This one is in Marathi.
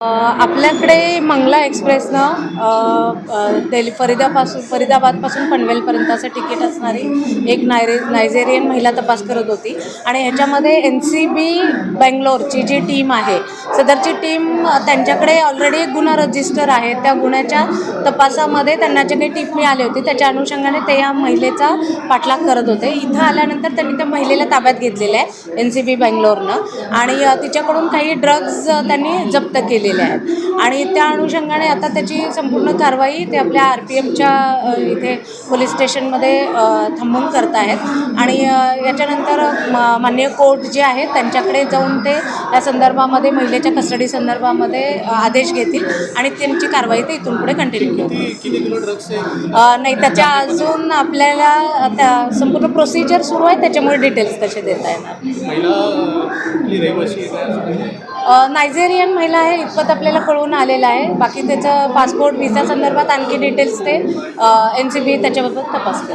आपल्याकडे मंगला एक्सप्रेसनं दिल्ली फरीदापासून फरीदाबादपासून पनवेलपर्यंत असं तिकीट असणारी एक नायरे नायजेरियन महिला तपास करत होती. आणि ह्याच्यामध्ये एन सी बी बेंगलोरची जी टीम आहे सदरची टीम त्यांच्याकडे ऑलरेडी एक गुन्हा रजिस्टर आहे. त्या गुन्ह्याच्या तपासामध्ये त्यांना जे काही टीप मिळाली होती त्याच्या अनुषंगाने ते या महिलेचा पाठलाग करत होते. इथं आल्यानंतर त्यांनी त्या महिलेला ताब्यात घेतलेलं आहे एन सी बी बेंगलोरनं. आणि तिच्याकडून काही ड्रग्ज त्यांनी जप्त केले केलेले आहेत. आणि त्या अनुषंगाने आता त्याची संपूर्ण कारवाई ते आपल्या आर पी एमच्या इथे पोलीस स्टेशनमध्ये थांबून करत आहेत. आणि याच्यानंतर म- माननीय कोर्ट जे आहेत त्यांच्याकडे जाऊन ते या संदर्भामध्ये महिलेच्या कस्टडी संदर्भामध्ये आदेश घेतील आणि त्यांची कारवाई ते इथून पुढे कंटिन्यू अ, नाही त्याच्या अजून आपल्याला त्या संपूर्ण प्रोसिजर सुरू आहे त्याच्यामुळे डिटेल्स तसे देता येणार. नायजेरियन महिला आहे इतपत आपल्याला कळून आलेलं आहे. बाकी त्याचं पासपोर्ट व्हिसा संदर्भात आणखी डिटेल्स ते एन सी बी त्याच्याबद्दल तपासतो